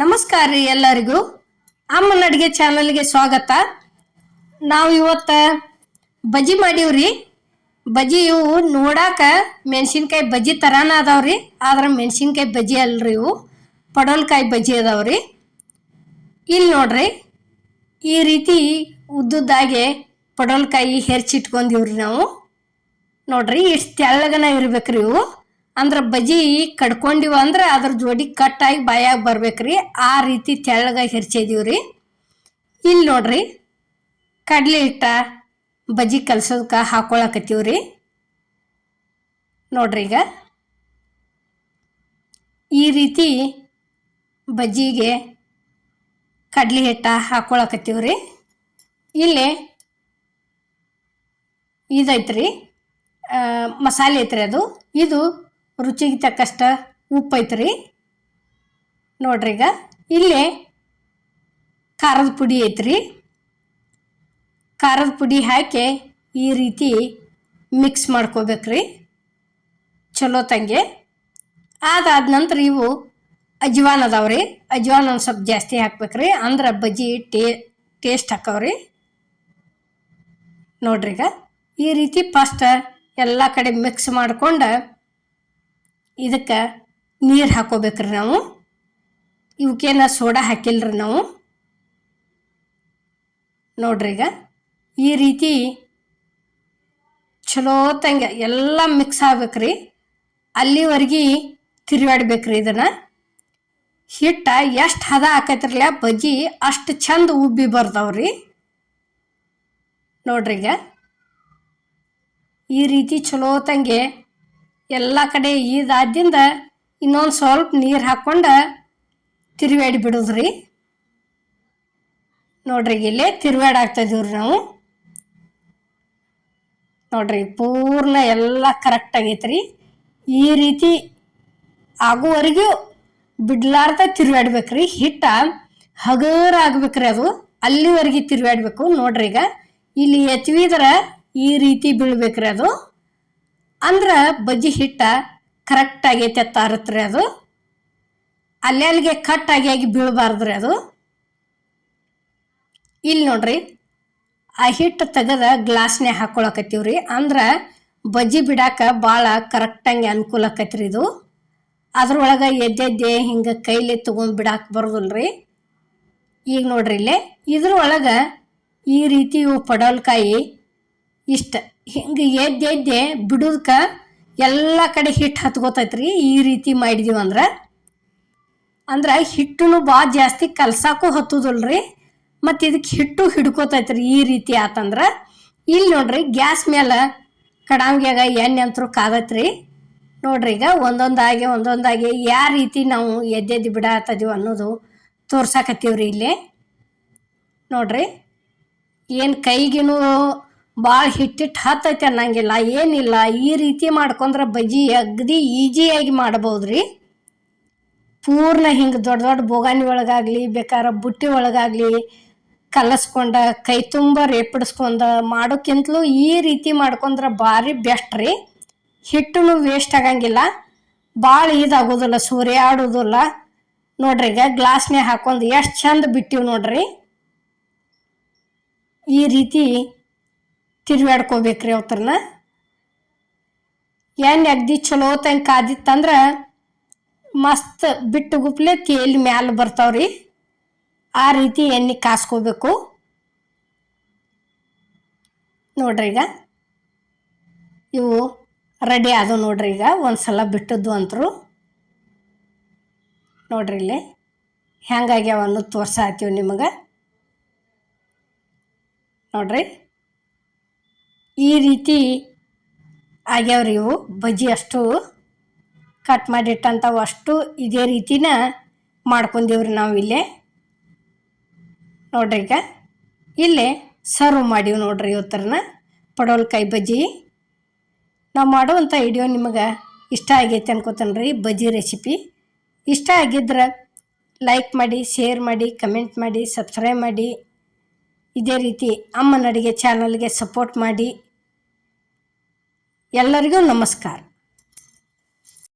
ನಮಸ್ಕಾರ ರೀ ಎಲ್ಲರಿಗೂ. ಅಮ್ಮನ ಅಡುಗೆ ಚಾನಲ್ಗೆ ಸ್ವಾಗತ. ನಾವು ಇವತ್ತು ಬಜ್ಜಿ ಮಾಡೀವ್ರಿ. ಬಜ್ಜಿ ಇವು ನೋಡಾಕ ಮೆಣಸಿನ್ಕಾಯಿ ಬಜ್ಜಿ ಥರಾನ ಅದಾವ್ರಿ. ಆದ್ರೆ ಮೆಣಸಿನ್ಕಾಯಿ ಬಜ್ಜಿ ಅಲ್ರಿ ಇವು. ಪಡೋಲ್ಕಾಯಿ ಬಜ್ಜಿ ಅದಾವ್ರಿ. ಇಲ್ಲಿ ನೋಡ್ರಿ, ಈ ರೀತಿ ಉದ್ದುದ್ದಾಗೆ ಪಡೋಲ್ಕಾಯಿ ಹೆರ್ಚಿಟ್ಕೊಂಡಿವ್ರಿ ನಾವು. ನೋಡ್ರಿ, ಇಷ್ಟು ತೆಳ್ಳಗನ ಇರ್ಬೇಕ್ರಿ ಇವು. ಅಂದ್ರೆ ಬಜಿ ಕಡ್ಕೊಂಡಿವ ಅಂದ್ರೆ ಅದ್ರ ಜೋಡಿ ಕಟ್ಟಾಗಿ ಬಾಯಾಗ ಬರ್ಬೇಕ್ರಿ. ಆ ರೀತಿ ತೆಳ್ಳಗೆ ಹೆರ್ಚಿದೀವಿ ರೀ ಇಲ್ಲಿ ನೋಡ್ರಿ, ಕಡ್ಲೆ ಹಿಟ್ಟ ಬಜ್ಜಿ ಕಲ್ಸೋದಕ್ಕೆ ರೀ ನೋಡ್ರಿ ಈಗ. ಈ ರೀತಿ ಬಜ್ಜಿಗೆ ಕಡ್ಲೆ ಹಿಟ್ಟ ರೀ ಇಲ್ಲಿ ಇದೈತ್ರಿ ಮಸಾಲೆ ಐತ್ರಿ ಅದು. ಇದು ರುಚಿಗೆ ತಕ್ಕಷ್ಟು ಉಪ್ಪು ಐತ್ರಿ ನೋಡ್ರಿ ಈಗ, ಇಲ್ಲಿ ಖಾರದ ಪುಡಿ ಐತ್ರಿ. ಖಾರದ ಪುಡಿ ಹಾಕಿ ಈ ರೀತಿ ಮಿಕ್ಸ್ ಮಾಡ್ಕೋಬೇಕ್ರಿ. ಚಲೋ ತಂಗೆ. ಅದಾದ ನಂತರ ಇವು ಅಜ್ವಾನ್ ಅದಾವ್ರಿ. ಅಜ್ವಾನ್ ಒಂದು ಸ್ವಲ್ಪ ಜಾಸ್ತಿ ಹಾಕ್ಬೇಕ್ರಿ. ಅಂದ್ರೆ ಬಜ್ಜಿ ಟೇ, ಟೇಸ್ಟ್ ಹಾಕವ್ರಿ. ನೋಡ್ರಿ ಈಗ, ಈ ರೀತಿ ಫಸ್ಟ್ ಎಲ್ಲ ಕಡೆ ಮಿಕ್ಸ್ ಮಾಡ್ಕೊಂಡು ಇದಕ್ಕೆ ನೀರು ಹಾಕೋಬೇಕ್ರಿ ನಾವು. ಇವಕ್ಕೇನ ಸೋಡಾ ಹಾಕಿಲ್ರಿ ನಾವು. ನೋಡ್ರಿ ಈಗ ಈ ರೀತಿ ಚಲೋ ತಂಗೆ ಎಲ್ಲ ಮಿಕ್ಸ್ ಆಗ್ಬೇಕ್ರಿ. ಅಲ್ಲಿವರೆಗೆ ತಿರುಗಾಡ್ಬೇಕ್ರಿ ಇದನ್ನು. ಹಿಟ್ಟ ಎಷ್ಟು ಹದ ಹಾಕೈತ್ರಲ್ಲ ಬಜ್ಜಿ ಅಷ್ಟು ಚಂದ ಉಬ್ಬಿ ಬರ್ತಾವ್ರಿ ನೋಡ್ರಿ ಈಗ ಈ ರೀತಿ ಚಲೋ ತಂಗೆ ಎಲ್ಲ ಕಡೆ ಇದಾದಿಂದ ಇನ್ನೊಂದು ಸ್ವಲ್ಪ ನೀರು ಹಾಕ್ಕೊಂಡು ತಿರುವಾಡಿ ಬಿಡೋದ್ರಿ. ನೋಡ್ರಿ ಈಗ ಇಲ್ಲೇ ತಿರುವಾಡಿ ಆಗ್ತಾಯಿದ್ದೀವ್ರಿ ನಾವು. ನೋಡ್ರಿ, ಪೂರ್ಣ ಎಲ್ಲ ಕರೆಕ್ಟ್ ಆಗೈತ್ರಿ. ಈ ರೀತಿ ಆಗುವವರೆಗೂ ಬಿಡ್ಲಾರ್ದ ತಿರುವಾಡ್ಬೇಕ್ರಿ. ಹಿಟ್ಟ ಹಗರ ಆಗ್ಬೇಕ್ರಿ ಅದು. ಅಲ್ಲಿವರೆಗೆ ತಿರುವಾಡ್ಬೇಕು. ನೋಡ್ರಿ ಈಗ, ಇಲ್ಲಿ ಎತ್ವಿದ್ರ ಈ ರೀತಿ ಬೀಳ್ಬೇಕ್ರಿ ಅದು. ಅಂದ್ರೆ ಬಜ್ಜಿ ಹಿಟ್ಟ ಕರೆಕ್ಟ್ ಆಗೈತೆ ಅತ್ತಾರತ್ರಿ ಅದು. ಅಲ್ಲೆಲ್ಲಿಗೆ ಕಟ್ ಆಗಿ ಆಗಿ ಬೀಳಬಾರ್ದ್ರಿ ಅದು. ಇಲ್ಲಿ ನೋಡ್ರಿ, ಆ ಹಿಟ್ಟು ತೆಗೆದ ಗ್ಲಾಸ್ನ್ಯಾಗ ಹಾಕೊಳಕತ್ತೀವ್ರಿ. ಅಂದ್ರೆ ಬಜ್ಜಿ ಬಿಡಾಕ ಭಾಳ ಕರೆಕ್ಟಾಗಿ ಅನುಕೂಲ ಆಕೈತ್ರಿ ಇದು. ಅದ್ರೊಳಗೆ ಎದ್ದೆದ್ದೆ ಹಿಂಗೆ ಕೈಲಿ ತೊಗೊಂಡು ಬಿಡಾಕ ಬರೋದಿಲ್ರಿ. ಈಗ ನೋಡ್ರಿ ಇಲ್ಲೇ, ಇದ್ರೊಳಗೆ ಈ ರೀತಿ ಇವು ಪಡವಲ್ಕಾಯಿ ಇಷ್ಟ. ಹಿಂಗೆ ಎದ್ದೆದ್ದೆ ಬಿಡೋದಕ್ಕೆ ಎಲ್ಲ ಕಡೆ ಹಿಟ್ಟು ಹತ್ಕೋತೈತ್ರಿ ಈ ರೀತಿ ಮಾಡಿದೀವಿ ಅಂದ್ರೆ. ಅಂದ್ರೆ ಹಿಟ್ಟುನು ಭಾಳ ಜಾಸ್ತಿ ಕಲ್ಸಾಕು ಹತ್ತುದಲ್ರಿ, ಮತ್ತು ಇದಕ್ಕೆ ಹಿಟ್ಟು ಹಿಡ್ಕೋತೈತ್ರಿ ಈ ರೀತಿ ಆತಂದ್ರೆ. ಇಲ್ಲಿ ನೋಡ್ರಿ ಗ್ಯಾಸ್ ಮೇಲೆ ಕಡಾಂಗ್ಯಾಗ ಎಣ್ಣೆ ಅಂತರೂ ಕಾದತ್ರಿ ನೋಡ್ರಿ ಈಗ ಒಂದೊಂದಾಗಿ ಒಂದೊಂದಾಗಿ ಯಾವ ರೀತಿ ನಾವು ಎದ್ದೆದ್ದು ಬಿಡಾತದೀವಿ ಅನ್ನೋದು ತೋರ್ಸಾಕತ್ತೀವ್ರಿ ಇಲ್ಲಿ. ನೋಡ್ರಿ ಏನು ಕೈಗಿನೂ ಭಾಳ ಹಿಟ್ಟಿಟ್ಟು ಹತ್ತೈತೆ ಅನ್ನಂಗಿಲ್ಲ, ಏನಿಲ್ಲ, ಈ ರೀತಿ ಮಾಡ್ಕೊಂಡ್ರೆ ಬಜ್ಜಿ ಅಗದಿ ಈಜಿಯಾಗಿ ಮಾಡ್ಬೋದ್ರಿ. ಪೂರ್ಣ ಹಿಂಗೆ ದೊಡ್ಡ ದೊಡ್ಡ ಬೋಗಾನಿ ಒಳಗಾಗಲಿ, ಬೇಕಾರ ಬುಟ್ಟಿ ಒಳಗಾಗಲಿ ಕಲಸ್ಕೊಂಡ, ಕೈ ತುಂಬ ರೇಪಡಿಸ್ಕೊಂಡ ಮಾಡೋಕ್ಕಿಂತಲೂ ಈ ರೀತಿ ಮಾಡ್ಕೊಂಡ್ರೆ ಭಾರಿ ಬೆಸ್ಟ್ ರೀ. ಹಿಟ್ಟು ವೇಸ್ಟ್ ಆಗಂಗಿಲ್ಲ ಭಾಳ ಇದಾಗೋದಿಲ್ಲ, ಸೂರ್ಯಾಡೋದಿಲ್ಲ. ನೋಡ್ರಿ ಈಗ ಗ್ಲಾಸ್ನೇ ಹಾಕೊಂಡು ಎಷ್ಟು ಚಂದ ಬಿಟ್ಟಿವಿ ನೋಡ್ರಿ. ಈ ರೀತಿ ತಿರುವಾಡ್ಕೋಬೇಕ್ರಿ ಅವತ್ರನ್ನ ಎಣ್ಣೆ ಅಗ್ದಿ ಚಲೋ ತಂಗೆ ಕಾದಿತ್ತಂದ್ರೆ ಮಸ್ತ್ ಬಿಟ್ಟು ಗುಪ್ಲೆ ತೇಲಿ ಮ್ಯಾಲ ಬರ್ತಾವ್ರಿ. ಆ ರೀತಿ ಎಣ್ಣೆ ಕಾಸ್ಕೋಬೇಕು. ನೋಡ್ರಿ ಈಗ. ಇವು ರೆಡಿ ಆದವು ನೋಡ್ರಿ ಈಗ. ಒಂದು ಸಲ ಬಿಟ್ಟದ್ದು ಅಂತರು. ನೋಡ್ರಿ ಇಲ್ಲಿ. ಹೆಂಗಾಗ್ಯಾವ ಅನ್ನೋದು ತೋರ್ಸಾತೀವಿ ನಿಮಗೆ. ನೋಡ್ರಿ. ಈ ರೀತಿ ಆಗ್ಯಾವ್ರಿ ಇವು. ಬಜ್ಜಿ ಅಷ್ಟು ಕಟ್ ಮಾಡಿಟ್ಟಂಥವು ಅಷ್ಟು ಇದೇ ರೀತಿನ ಮಾಡ್ಕೊಂಡೇವ್ರಿ ನಾವು ಇಲ್ಲೇ. ನೋಡ್ರಿ ಈಗ. ಇಲ್ಲೇ ಸರ್ವ್ ಮಾಡೀವಿ ನೋಡ್ರಿ ಇವತ್ತರನ ಪಡವಲ್ಕಾಯಿ ಬಜ್ಜಿ. ನಾವು ಮಾಡುವಂಥ ವಿಡಿಯೋ ನಿಮಗೆ ಇಷ್ಟ ಆಗೈತೆ ಅನ್ಕೋತಾನೆ ರೀ ಬಜ್ಜಿ ರೆಸಿಪಿ ಇಷ್ಟ ಆಗಿದ್ರೆ ಲೈಕ್ ಮಾಡಿ ಶೇರ್ ಮಾಡಿ ಕಮೆಂಟ್ ಮಾಡಿ ಸಬ್ಸ್ಕ್ರೈಬ್ ಮಾಡಿ. ಇದೇ ರೀತಿ ಅಮ್ಮನ ಅಡುಗೆ ಚಾನಲ್ಗೆ ಸಪೋರ್ಟ್ ಮಾಡಿ. ಎಲ್ಲರಿಗೂ ನಮಸ್ಕಾರ.